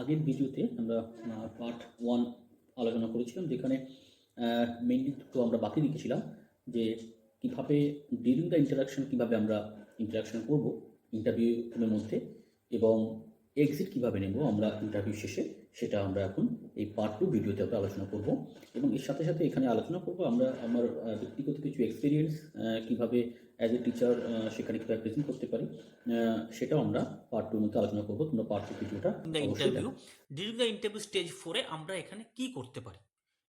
আগের ভিডিওতে আমরা পার্ট ওয়ান আলোচনা করেছিলাম, যেখানে মেইনলি দুটো আমরা বাকি রেখেছিলাম যে কীভাবে ডিউরিং দ্য ইন্টারাকশন কীভাবে আমরা ইন্টারাকশন করব ইন্টারভিউর মধ্যে এবং এক্সিট কীভাবে নেব আমরা ইন্টারভিউ শেষে, সেটা আমরা এখন এই পার্ট টু ভিডিওতে আমরা আলোচনা করব এবং এর সাথে সাথে এখানে আলোচনা করব আমরা, আমার ব্যক্তিগত কিছু এক্সপিরিয়েন্স কীভাবে অ্যাজ এ টিচার সেখানে কীভাবে প্রেজেন্ট করতে পারি? সেটাও আমরা পার্ট টুর মধ্যে আলোচনা করব। তোমরা পার্ট টু ভিডিওটা interview during the interview stage ফোরে আমরা এখানে কি করতে পারি?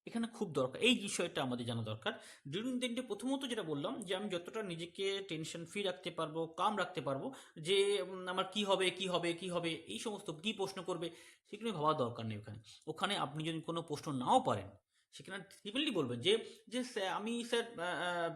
এখানে খুব দরকার। এই বিষয়টা আমাদের জানা দরকার। ডিউরিং দ্য প্রথমত যেটা বললাম যে আমি যতটা নিজেকে টেনশন ফ্রি রাখতে পারব কাম রাখতে পারব যে আমার কি হবে কি হবে কি হবে এই সমস্ত কি প্রশ্ন করবে সেগুলো ভাবার দরকার নেই ওখানে। ওখানে আপনি যদি কোনো প্রশ্ন নাও পারেন সেখানে সিম্পলি বলবেন যে যে আমি স্যার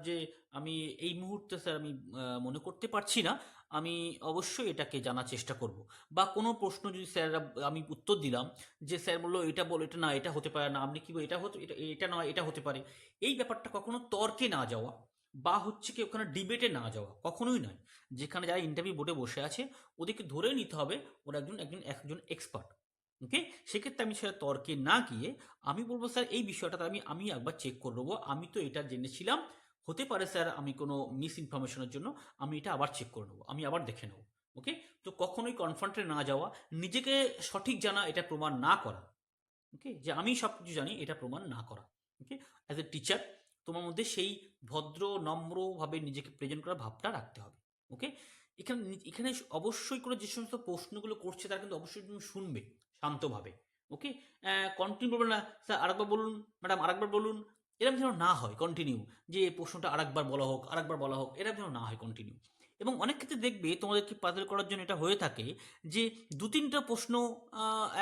যে আমি এই মুহূর্তে স্যার আমি মনে করতে পারছি না, আমি অবশ্যই এটাকে জানার চেষ্টা করব। বা কোনো প্রশ্ন যদি স্যার, আমি উত্তর দিলাম, যে স্যার বলল এটা বলো, এটা না, এটা হতে পারে না, আপনি কি বল- এটা হতে, এটা এটা নয়, এটা হতে পারে। এই ব্যাপারটা কখনো তর্কে না যাওয়া, বা হচ্ছে কি ওখানে ডিবেটে না যাওয়া, কখনোই নয়। যেখানে যারা ইন্টারভিউ বোর্ডে বসে আছে, ওদেরকে ধরে নিতে হবে, ওরা একজন একজন একজন এক্সপার্ট ওকে সেক্ষেত্রে আমি সেটা তর্কে না গিয়ে আমি বলব, স্যার, এই বিষয়টা আমি আমি একবার চেক করে নেব। আমি তো এটা জেনেছিলাম। হতে পারে, স্যার, আমি কোনো মিস ইনফরমেশনের জন্য আমি এটা আবার চেক করে নেব। আমি আবার দেখে নেব। ওকে তো কখনোই কনফ্রন্টে না যাওয়া, নিজেকে সঠিক জানা, এটা প্রমাণ না করা। ওকে যে আমি সব কিছু জানি, এটা প্রমাণ না করা। ওকে অ্যাজ এ টিচার তোমার মধ্যে সেই ভদ্র, নম্রভাবে নিজেকে প্রেজেন্ট করার ভাবটা রাখতে হবে। ওকে এখানে এখানে অবশ্যই করে যে সমস্ত প্রশ্নগুলো করছে, তারা কিন্তু অবশ্যই তুমি শুনবে। শান্তভাবে। ওকে? কন্টিনিউ বলবে না, স্যার আরেকবার বলুন, ম্যাডাম আরেকবার বলুন, এরকম যেন না হয় কন্টিনিউ যে প্রশ্নটা আরেকবার বলা হোক, আরেকবার বলা হোক, এরকম যেন না হয় কন্টিনিউ এবং অনেক ক্ষেত্রে দেখবে তোমাদেরকে পাজল করার জন্য এটা হয়ে থাকে যে দু তিনটা প্রশ্ন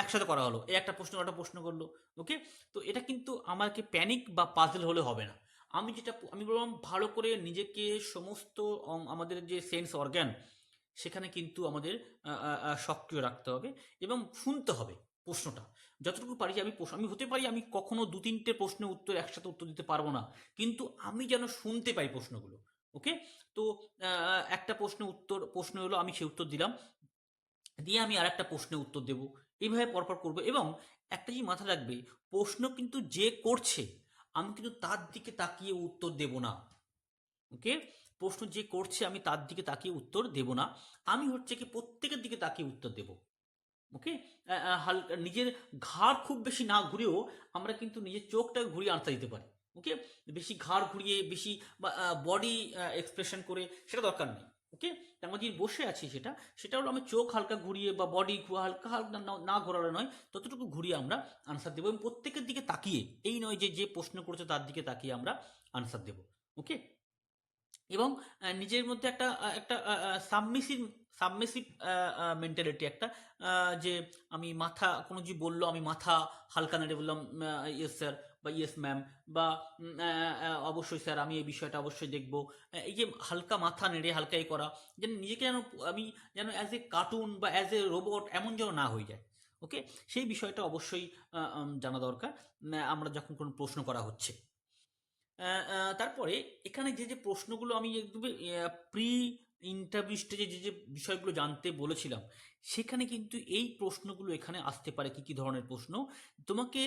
একসাথে করা হলো। এই একটা প্রশ্ন একটা প্রশ্ন করল, ওকে? তো এটা কিন্তু আমাকে প্যানিক বা পাজল হলে হবে না। আমি যেটা, আমি বললাম ভালো করে নিজেকে সমস্ত, আমাদের যে সেন্স অর্গ্যান সেখানে কিন্তু আমাদের সক্রিয় রাখতে হবে এবং শুনতে হবে প্রশ্নটা। যতটুকু পারি আমি আমি হতে পারি আমি কখনো দু তিনটে প্রশ্নের উত্তর একসাথে উত্তর দিতে পারব না, কিন্তু আমি যেন শুনতে পাই প্রশ্নগুলো, ওকে? তো একটা প্রশ্নের উত্তর, প্রশ্ন হলো আমি সেই উত্তর দিলাম, দিয়ে আমি আর একটা প্রশ্নের উত্তর দেব, এইভাবে পরপর করব এবং একটা জিনিস মাথা রাখবে, প্রশ্ন কিন্তু যে করছে, আমি কিন্তু তার দিকে তাকিয়ে উত্তর দেব না, ওকে? প্রশ্ন যে করছে আমি তার দিকে তাকিয়ে উত্তর দেব না। আমি হচ্ছে কি প্রত্যেকের দিকে তাকিয়ে উত্তর দেব। ওকে হালকা নিজের ঘাড় খুব বেশি না ঘুরেও আমরা কিন্তু নিজের চোখটা ঘুরিয়ে আনতে দিতে পারি। ওকে বেশি ঘাড় ঘুরিয়ে, বেশি বডি এক্সপ্রেশন করে সেটা দরকার নেই। ওকে আমরা যদি বসে আছি সেটা সেটা হলো আমি চোখ হালকা ঘুরিয়ে বা বডি হালকা হালকা না ঘোরানো নয়, ততটুকু ঘুরিয়ে আমরা আনসার দেবো এবং প্রত্যেকের দিকে তাকিয়ে, এই নয় যে যে প্রশ্ন করেছে তার দিকে তাকিয়ে আমরা আনসার দেবো। ওকে এবং নিজের মধ্যে একটা একটা সাবমিসিভ সাবমিসিভ মেন্টালিটি একটা যে আমি মাথা, কোনো যে বলল আমি মাথা হালকা নেড়ে বললাম ইয়েস স্যার বা ইয়েস ম্যাম বা অবশ্যই স্যার আমি এই বিষয়টা অবশ্যই দেখব। এই যে হালকা মাথা নেড়ে হালকা এই করা, যেন নিজেকে যেন, আমি যেন অ্যাজ এ কার্টুন বা অ্যাজ এ রোবট এমন যেন না হয়ে যায় ওকে সেই বিষয়টা অবশ্যই জানা দরকার আমরা যখন কোনো প্রশ্ন করা হচ্ছে। তারপরে এখানে যে যে প্রশ্নগুলো আমি একদম প্রি ইন্টারভিউ স্টেজে যে যে বিষয়গুলো জানতে বলেছিলাম, সেখানে কিন্তু এই প্রশ্নগুলো এখানে আসতে পারে কি কি ধরনের প্রশ্ন? তোমাকে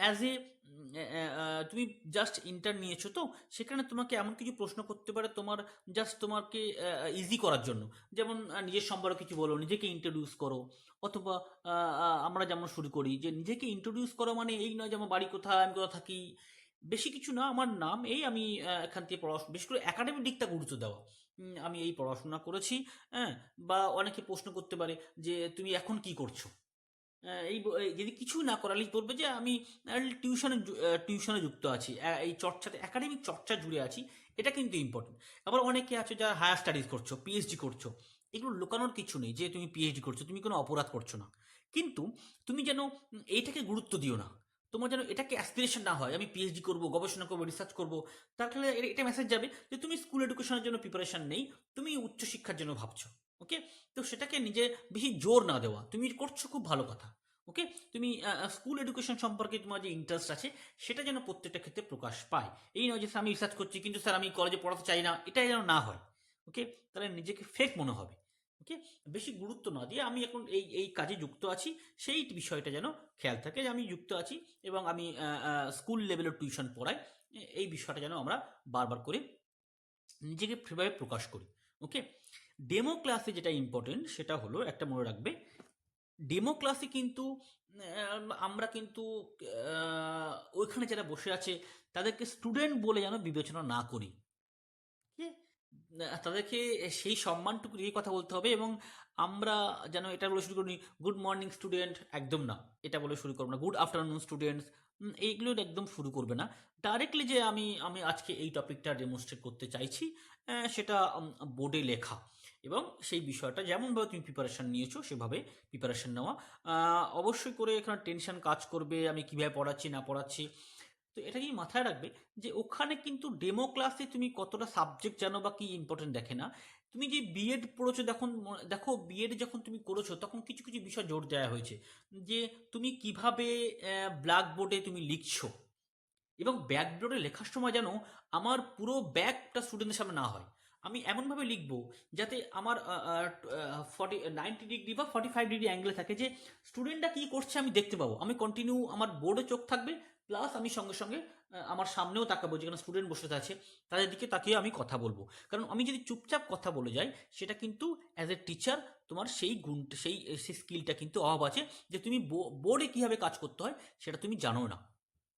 অ্যাজ এ তুমি জাস্ট ইন্টার নিয়েছো তো, সেখানে তোমাকে এমন কিছু প্রশ্ন করতে পারে তোমার জাস্ট তোমাকে ইজি করার জন্য। যেমন নিজের সম্পর্কে কিছু বলো, নিজেকে ইন্ট্রোডিউস করো, অথবা আমরা যেমন শুরু করি যে, নিজেকে ইন্ট্রোডিউস করো মানে এই নয় যে, আমার বাড়ি কোথায়, আমি কোথায় থাকি বেশি কিছু না, আমার নাম এই আমি এখান থেকে পড়াশোনা বিশেষ করে একাডেমিক দিকটা গুরুত্ব দেওয়া। আমি এই পড়াশোনা করেছি হ্যাঁ বা অনেকে প্রশ্ন করতে পারে যে, তুমি এখন কি করছ? এই যদি কিছুই না করালি বলবে যে, আমি টিউশনে টিউশনে যুক্ত আছি এই চর্চাতে একাডেমিক চর্চা জুড়ে আছি, এটা কিন্তু ইম্পর্টেন্ট আবার অনেকে আছে যারা হায়ার স্টাডিজ করছ পিএইচডি করছ, এগুলো লুকানোর কিছু নেই যে, তুমি পিএইচডি করছ, তুমি কোনো অপরাধ করছ না। কিন্তু তুমি যেন এইটাকে গুরুত্ব দিও না। তোমার যেন এটাকে অ্যাসপিরেশন না হয়। আমি পিএইচডি করব, গবেষণা করব রিসার্চ করব, তার ফলে এটা মেসেজ যাবে যে তুমি স্কুল এডুকেশনের জন্য প্রিপারেশন নেই, তুমি উচ্চশিক্ষার জন্য ভাবছ ওকে তো সেটাকে নিজে বেশি জোর না দেওয়া। তুমি করছ খুব ভালো কথা ওকে তুমি স্কুল এডুকেশন সম্পর্কে তোমার যে ইন্টারেস্ট আছে, সেটা যেন প্রত্যেকটা ক্ষেত্রে প্রকাশ পায়। এই নয় যে, স্যার, আমি রিসার্চ করছি, কিন্তু স্যার, আমি কলেজে পড়াতে চাই না। এটা যেন না হয় ওকে তাহলে নিজেকে ফেক মনে হবে। ওকে বেশি গুরুত্ব না দিয়ে আমি এখন এই এই কাজে যুক্ত আছি। সেই বিষয়টা যেন খেয়াল থাকে যে আমি যুক্ত আছি এবং আমি স্কুল লেভেলের টিউশন পড়াই। এই বিষয়টা যেন আমরা বারবার করে নিজেকে ফ্রিভাবে প্রকাশ করি। ওকে ডেমো ক্লাসে যেটা ইম্পর্টেন্ট সেটা হলো, একটা মনে রাখবে ডেমো ক্লাসে কিন্তু আমরা কিন্তু ওইখানে যারা বসে আছে, তাদেরকে স্টুডেন্ট বলে যেন বিবেচনা না করি। তাদেরকে সেই সম্মানটুকু দিয়ে কথা বলতে হবে এবং আমরা যেন এটা বলে শুরু করি গুড মর্নিং স্টুডেন্ট একদম না, এটা বলে শুরু করব না গুড আফটারনুন স্টুডেন্টস এইগুলো একদম শুরু করবে না। ডাইরেক্টলি যে আমি আমি আজকে এই টপিকটা ডেমনস্ট্রেট করতে চাইছি সেটা বোর্ডে লেখা। এবং সেই বিষয়টা যেমনভাবে তুমি প্রিপারেশান নিয়েছো, সেভাবে প্রিপারেশান নেওয়া। অবশ্যই করে এখানে টেনশন কাজ করবে, আমি কীভাবে পড়াচ্ছি, না পড়াচ্ছি। তো এটা এটাকেই মাথায় রাখবে যে ওখানে কিন্তু ডেমো ক্লাসে তুমি কতটা সাবজেক্ট জানো বা কি ইম্পর্টেন্ট দেখে না? তুমি যে বিএড পড়েছো দেখুন দেখো বিএড যখন তুমি করেছ তখন কিছু কিছু বিষয় জোর দেওয়া হয়েছে যে তুমি কীভাবে ব্ল্যাকবোর্ডে তুমি লিখছো এবং ব্যাকবোর্ডে লেখার সময় যেন আমার পুরো ব্যাকটা স্টুডেন্টের সামনে না হয়। আমি এমনভাবে লিখব যাতে আমার ফর্টি নাইনটি ডিগ্রি বা ফর্টি ফাইভ ডিগ্রি অ্যাঙ্গেলে থাকে যে স্টুডেন্টটা কী করছে আমি দেখতে পাবো। আমি কন্টিনিউ আমার বোর্ডে চোখ থাকবে প্লাস আমি সঙ্গে সঙ্গে আমার সামনেও তাকাবো যেখানে স্টুডেন্ট বসে আছে, তাদের দিকে তাকিয়ে আমি কথা বলব। কারণ আমি যদি চুপচাপ কথা বলে যাই, সেটা কিন্তু অ্যাজ এ টিচার তোমার সেই গুণ, সেই সেই স্কিলটা কিন্তু অভাব আছে যে তুমি বোর্ডে কীভাবে কাজ করতে হয় সেটা তুমি জানো না।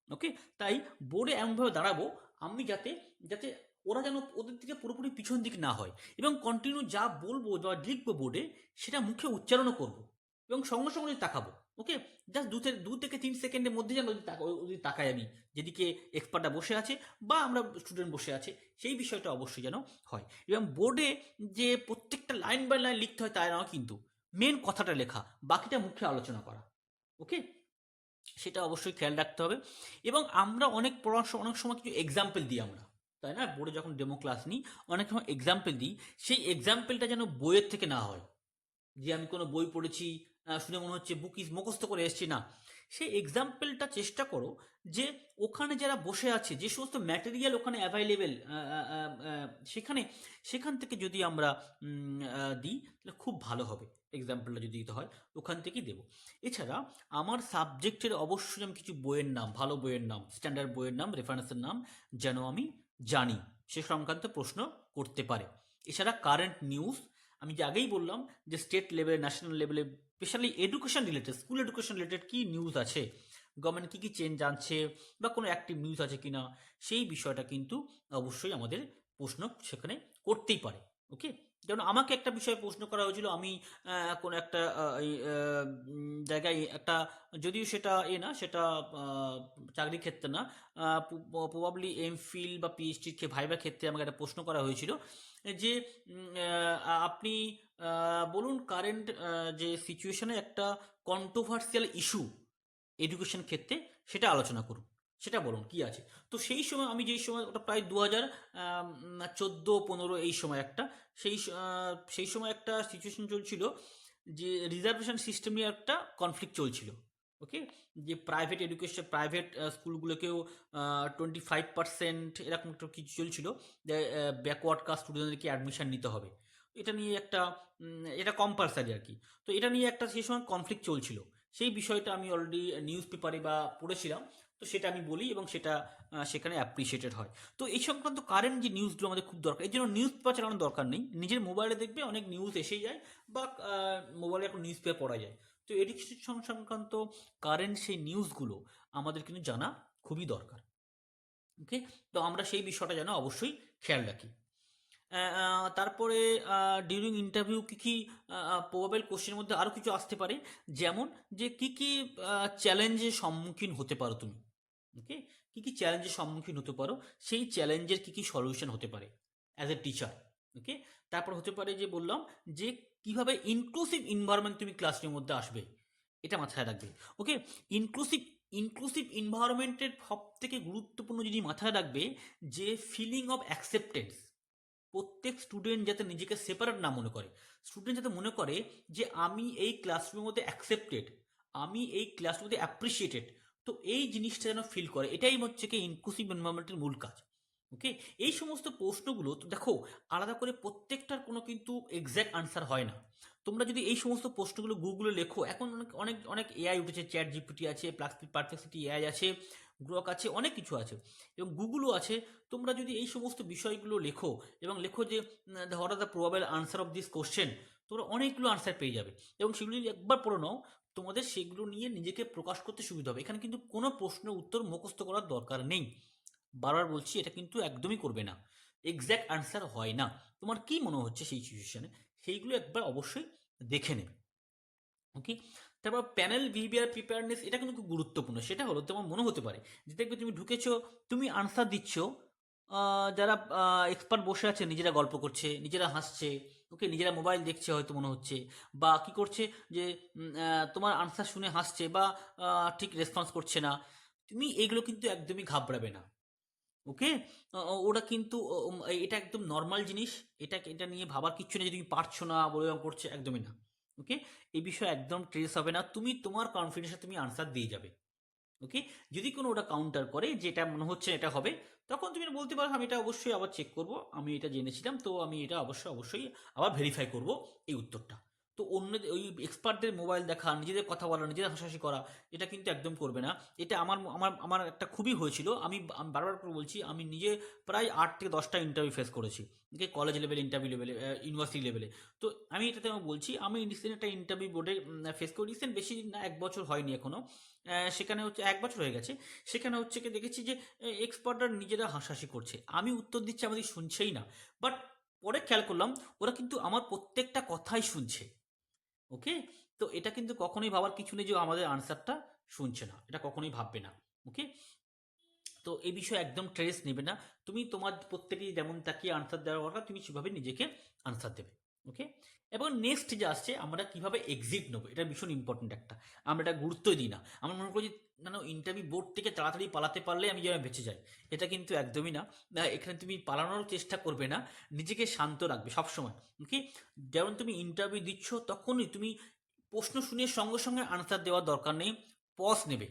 ওকে তাই বোর্ডে এমনভাবে দাঁড়াবো, আমি যাতে যাতে ওরা যেন ওদের দিকে পুরোপুরি পিছন দিক না হয় এবং কন্টিনিউ যা বলব বা লিখব বোর্ডে সেটা মুখে উচ্চারণও করব এবং সঙ্গে সঙ্গে তাকাবো। ওকে? জাস্ট দু থেকে দু থেকে তিন সেকেন্ডের মধ্যে যেন যদি তাকা- তাকাই আমি। যেদিকে এক্সপার্টরা বসে আছে বা আমরা স্টুডেন্ট বসে আছে, সেই বিষয়টা অবশ্যই যেন হয়। এবং বোর্ডে যে প্রত্যেকটা লাইন বাই লাইন লিখতে হয় তাই নয় কিন্তু মেন কথাটা লেখা, বাকিটা মুখে আলোচনা করা। ওকে? সেটা অবশ্যই খেয়াল রাখতে হবে। এবং আমরা অনেক পড়ার অনেক সময় কিছু এক্সাম্পল দিই আমরা। তাই না? বোর্ডে যখন ডেমো ক্লাস নিই, অনেক সময় এক্সাম্পল দিই, সেই এক্সাম্পলটা যেন বইয়ের থেকে না হয়। যে আমি কোনো বই পড়েছি শুনে মনে হচ্ছে বুক ইজ মুখস্থ করে এসছি। না, সেই এক্সাম্পলটা চেষ্টা করো যে ওখানে যারা বসে আছে, যে সমস্ত ম্যাটেরিয়াল ওখানে অ্যাভাইলেবেল সেখানে, সেখান থেকে যদি আমরা দিই, তাহলে খুব ভালো হবে। এক্সাম্পলটা যদি দিতে হয়, ওখান থেকেই দেবো। এছাড়া আমার সাবজেক্টের অবশ্যই আমি কিছু বইয়ের নাম, ভালো বইয়ের নাম স্ট্যান্ডার্ড বইয়ের নাম রেফারেন্সের নাম যেন আমি জানি। সে সংক্রান্ত প্রশ্ন করতে পারে। এছাড়া কারেন্ট নিউজ আমি যে আগেই বললাম যে স্টেট লেভেলে ন্যাশনাল লেভেলে specially education related school education related কী নিউজ আছে? গভর্নমেন্ট কী কী চেঞ্জ আনছে? বা কোনো অ্যাক্টিভ নিউজ আছে কি না? সেই বিষয়টা কিন্তু অবশ্যই আমাদের প্রশ্ন সেখানে করতেই পারে ওকে যেমন আমাকে একটা বিষয়ে প্রশ্ন করা হয়েছিল, আমি কোনো একটা জায়গায় একটা, যদিও সেটা এ না, সেটা চাকরির ক্ষেত্রে না প্রবাবলি এম ফিল বা পিএইচডির ভাইবার ক্ষেত্রে আমাকে একটা প্রশ্ন করা হয়েছিল যে আপনি বলুন কারেন্ট যে সিচুয়েশনে একটা কন্ট্রোভার্সিয়াল ইস্যু এডুকেশন ক্ষেত্রে সেটা আলোচনা করুন। সেটা বলুন, কি আছে? তো সেই সময় আমি যেই সময়, ওটা প্রায় দু হাজার চোদ্দ, পনেরো এই সময় একটা, সেই সেই সময় একটা সিচুয়েশন চলছিল যে রিজার্ভেশন সিস্টেম নিয়ে একটা কনফ্লিক্ট চলছিল ওকে যে প্রাইভেট এডুকেশন প্রাইভেট স্কুলগুলোকেও টোয়েন্টি ফাইভ পার্সেন্ট এরকম একটা কিছু চলছিল, যে ব্যাকওয়ার্ড কাস্ট স্টুডেন্টদেরকে অ্যাডমিশন নিতে হবে। এটা নিয়ে একটা এটা কম্পালসারি আর কি তো এটা নিয়ে একটা সেই সময় কনফ্লিক্ট চলছিল। সেই বিষয়টা আমি অলরেডি নিউজ পেপারে বা পড়েছিলাম। তো সেটা আমি বলি এবং সেটা সেখানে অ্যাপ্রিসিয়েটেড হয়। তো এই সংক্রান্ত কারেন্ট যে নিউজগুলো আমাদের খুব দরকার এই জন্য নিউজ পেপার চালানোর দরকার নেই। নিজের মোবাইলে দেখবে অনেক নিউজ এসেই যায় বা মোবাইলে এখন নিউজ পেপার পড়া যায়। তো এডুকেশন সংক্রান্ত কারেন্ট সেই নিউজগুলো আমাদের কিন্তু জানা খুবই দরকার। ওকে তো আমরা সেই বিষয়টা যেন অবশ্যই খেয়াল রাখি। তারপরে ডিউরিং ইন্টারভিউ কী কী প্রবাবেল কোশ্চেনের মধ্যে আরও কিছু আসতে পারে। যেমন যে কী কী চ্যালেঞ্জের সম্মুখীন হতে পারো তুমি। ওকে কী কী চ্যালেঞ্জের সম্মুখীন হতে পারো? সেই চ্যালেঞ্জের কী কী সলিউশন হতে পারে অ্যাজ এ টিচার ওকে তারপর হতে পারে যে বললাম যে কীভাবে ইনক্লুসিভ এনভায়রনমেন্ট তুমি ক্লাসরুমের মধ্যে আসবে, এটা মাথায় রাখবে। ওকে ইনক্লুসিভ ইনক্লুসিভ এনভায়রনমেন্টের সব থেকে গুরুত্বপূর্ণ জিনিস মাথায় রাখবে যে ফিলিং অফ অ্যাকসেপ্টেন্স প্রত্যেক স্টুডেন্ট যাতে নিজেকে সেপারেট না মনে করে। স্টুডেন্ট যাতে মনে করে যে আমি এই ক্লাসরুমের মধ্যে অ্যাকসেপ্টেড আমি এই ক্লাসরুমের মধ্যে অ্যাপ্রিসিয়েটেড তো এই জিনিসটা যেন ফিল করে। এটাই হচ্ছে কি ইনক্লুসিভ এনভায়রনমেন্টের মূল কাজ। ওকে? এই সমস্ত প্রশ্নগুলো, দেখো, আলাদা করে প্রত্যেকটার কোনো কিন্তু এক্স্যাক্ট আনসার হয় না। তোমরা যদি এই সমস্ত প্রশ্নগুলো গুগলে লেখো, এখন অনেক অনেক অনেক এআই উঠেছে চ্যাট জিপিটি আছে পারফেক্সিটি এআই আছে গ্রক আছে, অনেক কিছু আছে। এবং গুগলও আছে। তোমরা যদি এই সমস্ত বিষয়গুলো লেখো এবং লেখো যে what are the probable answer of this question তোমরা অনেকগুলো আনসার পেয়ে যাবে। এবং সেগুলো যদি একবার পড়ে নাও, তোমাদের সেগুলো নিয়ে নিজেকে প্রকাশ করতে সুবিধা হবে। এখানে কিন্তু কোনো প্রশ্নের উত্তর মুখস্থ করার দরকার নেই। বারবার বলছি, এটা কিন্তু একদমই করবে না। এক্স্যাক্ট আনসার হয় না। তোমার কি মনে হচ্ছে সেই সিচুয়েশনে সেইগুলো একবার অবশ্যই দেখে নেবে। ওকে তারপর প্যানেল বিহেভিয়ার প্রিপেয়ারনেস এটা কিন্তু খুব গুরুত্বপূর্ণ। সেটা হলো তোমার মনে হতে পারে যে, দেখবে তুমি ঢুকেছো, তুমি আনসার দিচ্ছ যারা এক্সপার্ট বসে আছে, নিজেরা গল্প করছে, নিজেরা হাসছে ওকে নিজেরা মোবাইল দেখছে হয়তো মনে হচ্ছে, বা কি করছে যে তোমার আনসার শুনে হাসছে, বা ঠিক রেসপন্স করছে না। তুমি এইগুলো কিন্তু একদমই ঘাবড়াবে না। ওকে? ওরা কিন্তু এটা একদম নর্মাল জিনিস। এটা এটা নিয়ে ভাবার কিচ্ছু নেই যে তুমি পারছ না, বলে করছে, একদমই না। ওকে? এই বিষয়ে একদম ট্রেস হবে না। তুমি তোমার কনফিডেন্সে তুমি আনসার দিয়ে যাবে। ওকে? যদি কোনো ওটা কাউন্টার করে যে এটা মনে হচ্ছে এটা হবে, তখন তুমি বলতে পারো, আমি এটা অবশ্যই আবার চেক করব। আমি এটা জেনেছিলাম, তো আমি এটা অবশ্যই অবশ্যই আবার ভেরিফাই করব। এই উত্তরটা। তো অন্য ওই এক্সপার্টদের মোবাইল দেখা, নিজেদের কথা বলা নিজেদের হাসাহাসি করা, এটা কিন্তু একদম করবে না। এটা আমার আমার আমার একটা খুবই হয়েছিল। আমি বারবার করে বলছি, আমি নিজে প্রায় আট থেকে দশটা ইন্টারভিউ ফেস করেছি কলেজ লেভেলে ইন্টারভিউ লেভেলে ইউনিভার্সিটি লেভেলে তো আমি এটাতে আমি বলছি, আমি রিসেন্ট একটা ইন্টারভিউ বোর্ডে ফেস করি। রিসেন্ট বেশি দিন না, এক বছর হয়নি এখনও সেখানে হচ্ছে, এক বছর হয়ে গেছে। সেখানে হচ্ছে দেখেছি যে এক্সপার্টরা নিজেরা হাসাহাসি করছে। আমি উত্তর দিচ্ছি, আমাদের শুনছেই না। বাট পরে খেয়াল করলাম, ওরা কিন্তু আমার প্রত্যেকটা কথাই শুনছে। ওকে তো এটা কিন্তু কখনোই ভাবার কিছু নেই যে আমাদের আনসারটা শুনছে না, এটা কখনোই ভাববে না ওকে তো এই বিষয়ে একদম ট্রেস নেবে না, তুমি তোমার প্রত্যেকেই যেমন তাকে আনসার দেওয়ার কথা, তুমি সেভাবে নিজেকে আনসার দেবে ওকে এবং নেক্সট যে আসছে, আমরা কীভাবে এক্সিট নেব, এটা ভীষণ ইম্পর্টেন্ট একটা, আমরা এটা গুরুত্ব দিই না, আমরা মনে করি না ইন্টারভিউ বোর্ড থেকে তাড়াতাড়ি পালাতে পারলে আমি যেন বেঁচে যাই। এটা কিন্তু একদমই না। এখানে তুমি পালানোর চেষ্টা করবে না, নিজেকে শান্ত রাখবে সবসময় ওকে যেমন তুমি ইন্টারভিউ দিচ্ছ, তখনই তুমি প্রশ্ন শুনে সঙ্গে সঙ্গে আনসার দেওয়ার দরকার নেই। পজ নেবে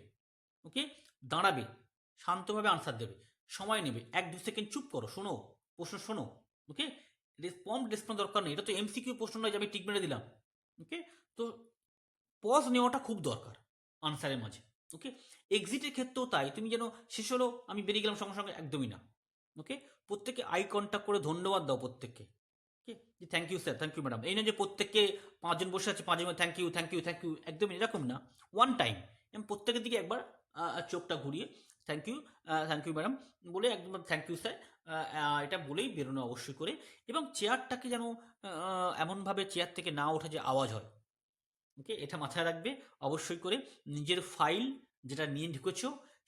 ওকে দাঁড়াবে, শান্তভাবে আনসার দেবে, সময় নেবে। এক দু সেকেন্ড চুপ করো, শোনো, প্রশ্ন শোনো ওকে রেসপন্স রেসপন্স দরকার নেই। এটা তো এমসিকিউ প্রশ্ন নয় যে আমি টিক মেরে দিলাম ওকে তো পজ নেওয়াটা খুব দরকার আনসারের মাঝে। ওকে এক্সিটের ক্ষেত্রেও তাই। তুমি যেন শেষ হলো, আমি বেরিয়ে গেলাম সঙ্গে সঙ্গে একদমই না। ওকে প্রত্যেকে আই কন্ট্যাক্ট করে ধন্যবাদ দাও প্রত্যেককে। Okay thank you sir thank you madam এই না যে প্রত্যেককে পাঁচজন বসে আছে, পাঁচজন thank you thank you thank you একদমই এরকম না। ওয়ান টাইম এবং প্রত্যেকের দিকে একবার চোখটা ঘুরিয়ে thank you thank you madam বলে একদম থ্যাংক ইউ স্যার এটা বলেই বেরোনো অবশ্যই করে। এবং চেয়ারটাকে যেন এমনভাবে চেয়ার থেকে না ওঠা যে আওয়াজ হয়। ওকে এটা মাথায় রাখবে। অবশ্যই করে নিজের ফাইল যেটা নিয়ে ঢুকেছ,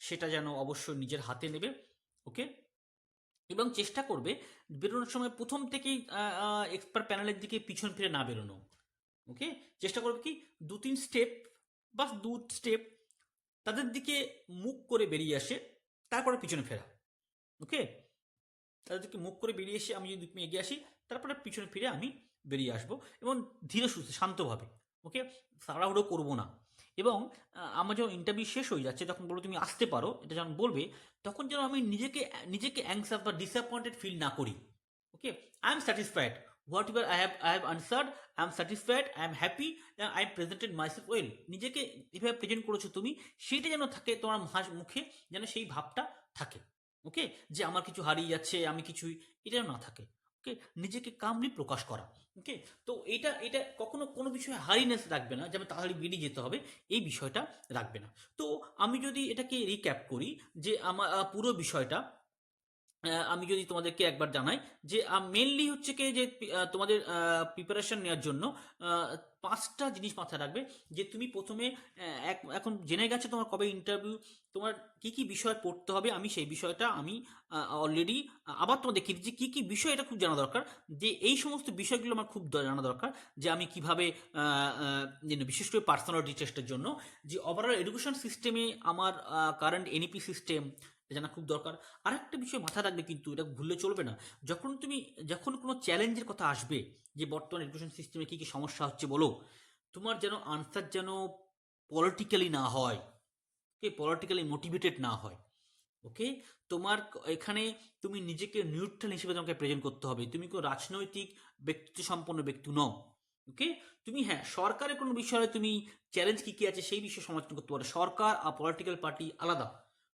সেটা যেন অবশ্যই নিজের হাতে নেবে। ওকে এবং চেষ্টা করবে বেরোনোর সময় প্রথম থেকেই এক্সপার্ট প্যানেলের দিকে পিছন ফিরে না বেরোনো। ওকে চেষ্টা করবে কি দু, তিন স্টেপ বা দু স্টেপ তাদের দিকে মুখ করে বেরিয়ে আসে, তারপরে পিছনে ফেরা। ওকে তাদের দিকে মুখ করে বেরিয়ে এসে আমি যদি এগিয়ে আসি, তারপরে পিছনে ফিরে আমি বেরিয়ে আসব এবং ধীরে সুস্থে, শান্তভাবে। ওকে? তাড়াহুড়ো করব না। এবং আমার যখন ইন্টারভিউ শেষ হয়ে যাচ্ছে যখন বলব তুমি আসতে পারো। এটা যখন বলবে, তখন যেন আমি নিজেকে নিজেকে অ্যাংসার বা ডিসঅ্যাপয়েন্টেড ফিল না করি। Okay? I am satisfied whatever I have I have answered I am satisfied I am happy I am presented myself well নিজেকে এভাবে প্রেজেন্ট করেছ তুমি, সেটা যেন থাকে তোমার মুখে, যেন সেই ভাবটা থাকে। ওকে? যে আমার কিছু হারিয়ে যাচ্ছে, আমি কিছুই, এটা যেন না থাকে। ওকে নিজেকে কামলি প্রকাশ করা ওকে তো এটা এটা কখনো কোনো বিষয়ে হারিনেস রাখবে না যেমন তাড়াতাড়ি বেরিয়ে যেতে হবে, এই বিষয়টা রাখবে না। তো আমি যদি এটাকে রিক্যাপ করি, যে আমার পুরো বিষয়টা আমি যদি তোমাদেরকে একবার জানাই যে মেনলি হচ্ছে কি যে তোমাদের প্রিপারেশন নেওয়ার জন্য পাঁচটা জিনিস মাথায় রাখবে যে, তুমি প্রথমে এখন জেনে গেছে তোমার কবে ইন্টারভিউ তোমার কি কি বিষয় পড়তে হবে, আমি সেই বিষয়টা আমি অলরেডি আবার তোমার দেখিয়ে দিচ্ছি, কি কি বিষয় এটা খুব জানা দরকার, যে এই সমস্ত বিষয়গুলো আমার খুব জানা দরকার, যে আমি কীভাবে বিশেষ করে পার্সোনালিটি টেস্টের জন্য, যে ওভারঅল এডুকেশন সিস্টেমে আমার কারেন্ট এনইপি সিস্টেম জানা খুব দরকার। আরেকটা বিষয় মাথায় রাখবে কিন্তু, এটা ভুললে চলবে না। যখন তুমি, যখন কোনো চ্যালেঞ্জের কথা আসবে, যে বর্তমান এডুকেশন সিস্টেমে কী কী সমস্যা হচ্ছে বলো, তোমার যেন আনসার যেন পলিটিক্যালি না হয় কে পলিটিক্যালি মোটিভেটেড না হয় ওকে তোমার এখানে তুমি নিজেকে নিউট্রাল হিসেবে তোমাকে প্রেজেন্ট করতে হবে। তুমি কোনো রাজনৈতিক ব্যক্তিত্ব সম্পন্ন ব্যক্তি নও ওকে তুমি হ্যাঁ সরকারের কোনো বিষয়ে তুমি চ্যালেঞ্জ কী কী আছে সেই বিষয়ে সমালোচনা করতে পারো। সরকার আর পলিটিক্যাল পার্টি আলাদা।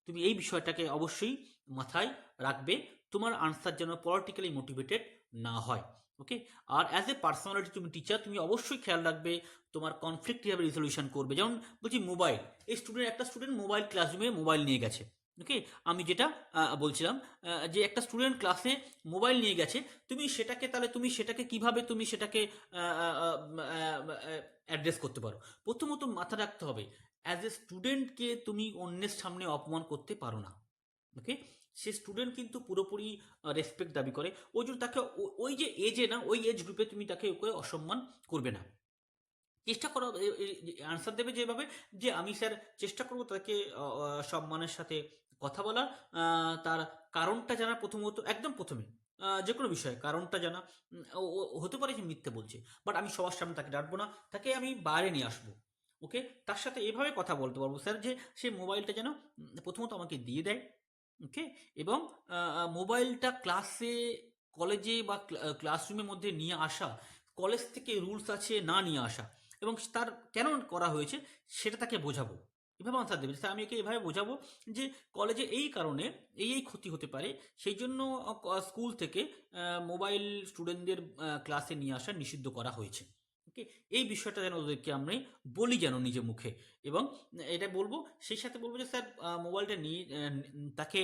তুমি এই বিষয়টাকে অবশ্যই মাথায় রাখবে। তোমার আনসার যেন পলিটিক্যালি মোটিভেটেড না হয় ওকে আর অ্যাজ এ পার্সোনালিটি তুমি টিচার তুমি অবশ্যই খেয়াল রাখবে তোমার কনফ্লিক্ট কীভাবে রিসলিউশন করবে। যেমন বলছি মোবাইল এই স্টুডেন্ট একটা স্টুডেন্ট মোবাইল ক্লাসরুমে মোবাইল নিয়ে গেছে ওকে আমি যেটা বলছিলাম যে একটা স্টুডেন্ট ক্লাসে মোবাইল নিয়ে গেছে, তুমি সেটাকে তাহলে তুমি সেটাকে কীভাবে তুমি সেটাকে অ্যাড্রেস করতে পারো? প্রথমত মাথা রাখতে হবে অ্যাজ এ স্টুডেন্টকে তুমি অন্যের সামনে অপমান করতে পারো না ওকে সে স্টুডেন্ট কিন্তু পুরোপুরি রেসপেক্ট দাবি করে। ওই জন্য তাকে ওই যে এজে না ওই এজ গ্রুপে তুমি তাকে ওকে অসম্মান করবে না। চেষ্টা করো আনসার দেবে যেভাবে যে আমি স্যার চেষ্টা করব তাকে সম্মানের সাথে কথা বলা আহ, তার কারণটা জানা প্রথমত একদম প্রথমে যে কোনো বিষয়ে কারণটা জানা। হতে পারে যে মিথ্যে বলছে বাট আমি সবার সামনে তাকে ডাকবো না তাকে আমি বাইরে নিয়ে আসব। ওকে? তার সাথে এভাবে কথা বলতে পারব। স্যার, যে সে মোবাইলটা যেন প্রথমত আমাকে দিয়ে দেয়, ওকে? এবং মোবাইলটা ক্লাসে, কলেজে বা ক্লাসরুমের মধ্যে নিয়ে আসা, কলেজ থেকে রুলস আছে, না নিয়ে আসা, এবং তার কেন করা হয়েছে, সেটা তাকে বোঝাবো। এভাবে আনসার দেবে। স্যার, আমি একে এভাবে বোঝাবো যে, কলেজে এই কারণে এই এই ক্ষতি হতে পারে, সেই জন্য স্কুল থেকে মোবাইল স্টুডেন্টদের ক্লাসে নিয়ে আসা নিষিদ্ধ করা হয়েছে। ওকে এই বিষয়টা যেন ওদেরকে আমি বলি যেন নিজে মুখে। এবং এটা বলব, সেই সাথে বলব যে, স্যার মোবাইলটা নিয়ে তাকে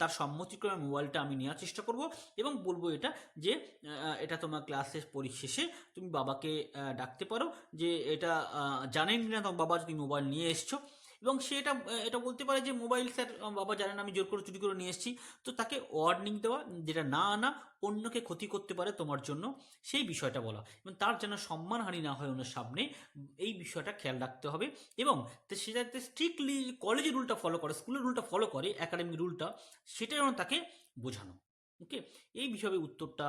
তার সম্মতিক্রমে মোবাইলটা আমি নেওয়ার চেষ্টা করব এবং বলব এটা যে এটা তোমার ক্লাসের পরিশেষে তুমি বাবাকে ডাকতে পারো যে, এটা জানেন না তোমার বাবা যদি মোবাইল নিয়ে এসছো। এবং সে এটা এটা বলতে পারে যে মোবাইল স্যার বাবা জানেন আমি জোর করে চুরি করে নিয়ে এসেছি। তো তাকে ওয়ার্নিং দেওয়া, যেটা না আনা, অন্যকে ক্ষতি করতে পারে তোমার জন্য, সেই বিষয়টা বলা। এবং তার যেন সম্মানহানি না হয় অন্যের সামনে, এই বিষয়টা খেয়াল রাখতে হবে। এবং সে যাতে স্ট্রিক্টলি কলেজের রুলটা ফলো করে স্কুলের রুলটা ফলো করে একাডেমিক রুলটা সেটা যেন তাকে বোঝানো। ওকে এই বিষয়ে উত্তরটা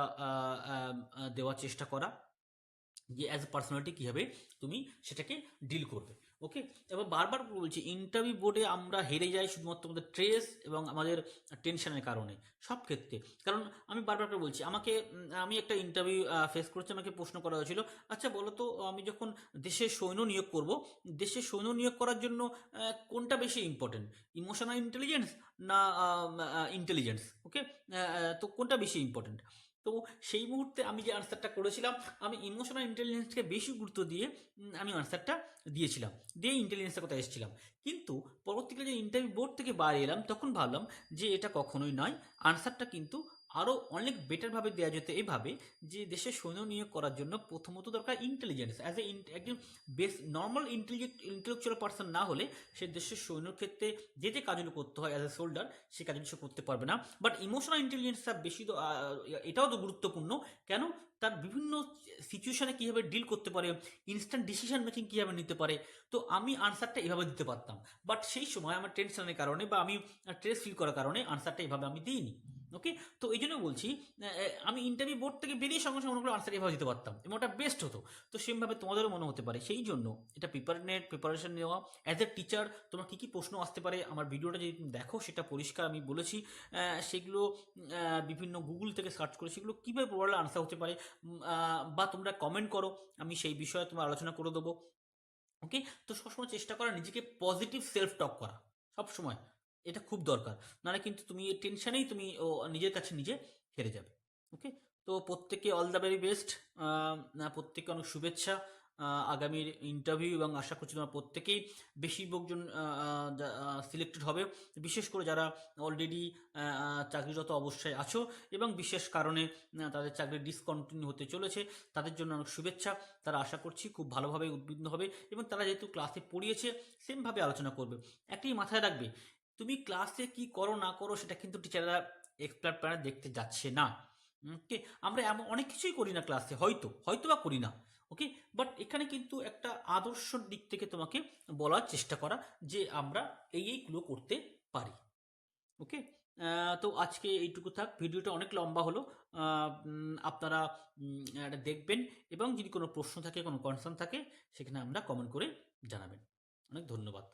দেওয়ার চেষ্টা করা, যে অ্যাজ এ পার্সোনালিটি কীভাবে তুমি সেটাকে ডিল করবে। ওকে এবার বারবার বলছি ইন্টারভিউ বোর্ডে আমরা হেরে যাই শুধুমাত্র আমাদের ট্রেস এবং আমাদের টেনশনের কারণে, সব ক্ষেত্রে। কারণ আমি বারবার করে বলছি, আমাকে আমি একটা ইন্টারভিউ ফেস করছি, আমাকে প্রশ্ন করা হয়েছিল আচ্ছা বলো তো, আমি যখন দেশের সৈন্য নিয়োগ করব, দেশের সৈন্য নিয়োগ করার জন্য কোনটা বেশি ইম্পর্টেন্ট ইমোশনাল ইন্টেলিজেন্স না ইন্টেলিজেন্স ওকে তো কোনটা বেশি ইম্পর্টেন্ট তো সেই মুহূর্তে আমি যে আনসারটা করেছিলাম, আমি ইমোশনাল ইন্টেলিজেন্সকে বেশি গুরুত্ব দিয়ে আমি আনসারটা দিয়েছিলাম। দিয়ে ইন্টেলিজেন্সের কথা এসেছিলাম। কিন্তু পরবর্তীকালে যে ইন্টারভিউ বোর্ড থেকে বাইরে এলাম, তখন ভাবলাম যে এটা কখনোই নয়। আনসারটা কিন্তু আরও অনেক বেটারভাবে দেওয়া যেত এভাবে যে দেশের সৈন্য নিয়োগ করার জন্য প্রথমত দরকার ইন্টেলিজেন্স অ্যাজ এ একজন base normal intelligent intellectual person না হলে সে দেশের সৈন্যর ক্ষেত্রে যে যে কাজগুলো করতে হয় অ্যাজ এ সোল্ডার সে কাজগুলো সে করতে পারবে না। বাট ইমোশনাল ইন্টেলিজেন্সটা বেশি এটাও তো গুরুত্বপূর্ণ। কেন? তার বিভিন্ন সিচুয়েশনে কীভাবে ডিল করতে পারে ইনস্ট্যান্ট ডিসিশন মেকিং কীভাবে নিতে পারে। তো আমি আনসারটা এভাবে দিতে পারতাম। বাট সেই সময় আমার টেনশনের কারণে বা আমি স্ট্রেস ফিল করার কারণে আনসারটা এভাবে আমি দিইনি। ওকে তো এই জন্য বলছি আমি ইন্টারভিউ বোর্ড থেকে বেরিয়ে সঙ্গে সঙ্গে অনেকগুলো আনসার এভাবে দিতে পারতাম। এবং ওটা বেস্ট হতো। তো সেমভাবে তোমাদেরও মনে হতে পারে। সেই জন্য এটা প্রিপারেনের প্রিপারেশন নেওয়া অ্যাজ এ টিচার তোমার কী কী প্রশ্ন আসতে পারে, আমার ভিডিওটা যদি তুমি দেখো, সেটা পরিষ্কার আমি বলেছি। সেগুলো বিভিন্ন গুগল থেকে সার্চ করে সেগুলো কীভাবে পড়লে আনসার হতে পারে বা তোমরা কমেন্ট করো, আমি সেই বিষয়ে তোমার আলোচনা করে দেবো। ওকে তো সবসময় চেষ্টা করা নিজেকে পজিটিভ সেলফ টক করা। সবসময়। এটা খুব দরকার। নাহলে কিন্তু তুমি টেনশনেই তুমি ও, নিজের কাছে নিজে হেরে যাবে। ওকে তো প্রত্যেকে অল দ্য ভেরি বেস্ট প্রত্যেকে অনেক শুভেচ্ছা। আগামীর ইন্টারভিউ এবং আশা করছি তোমরা প্রত্যেকেই বেশিরভাগজন সিলেক্টেড হবে। বিশেষ করে যারা অলরেডি চাকরিরত অবস্থায় আছো এবং বিশেষ কারণে তাদের চাকরি ডিসকন্টিনিউ হতে চলেছে তাদের জন্য অনেক শুভেচ্ছা। তারা আশা করছি খুব ভালোভাবে উদ্বিগ্ন হবে এবং তারা যেহেতু ক্লাসে পড়িয়েছে সেমভাবে আলোচনা করবে। একটাই মাথায় রাখবে তুমি ক্লাসে কি করো, না করো, সেটা কিন্তু টিচাররা এক্সপার্ট প্যারা দেখতে যাচ্ছে না। ওকে আমরা এমন অনেক কিছুই করি না ক্লাসে হয়তো হয়তো বা করি না। ওকে বাট এখানে কিন্তু একটা আদর্শ দিক থেকে তোমাকে বলার চেষ্টা করা যে আমরা এই এইগুলো করতে পারি। ওকে তো আজকে এইটুকু থাক। ভিডিওটা অনেক লম্বা হলো। আপনারা এটা দেখবেন এবং যদি কোনো প্রশ্ন থাকে, কোনো কনসার্ন থাকে, সেখানে আমরা কমেন্ট করে জানাবেন। অনেক ধন্যবাদ।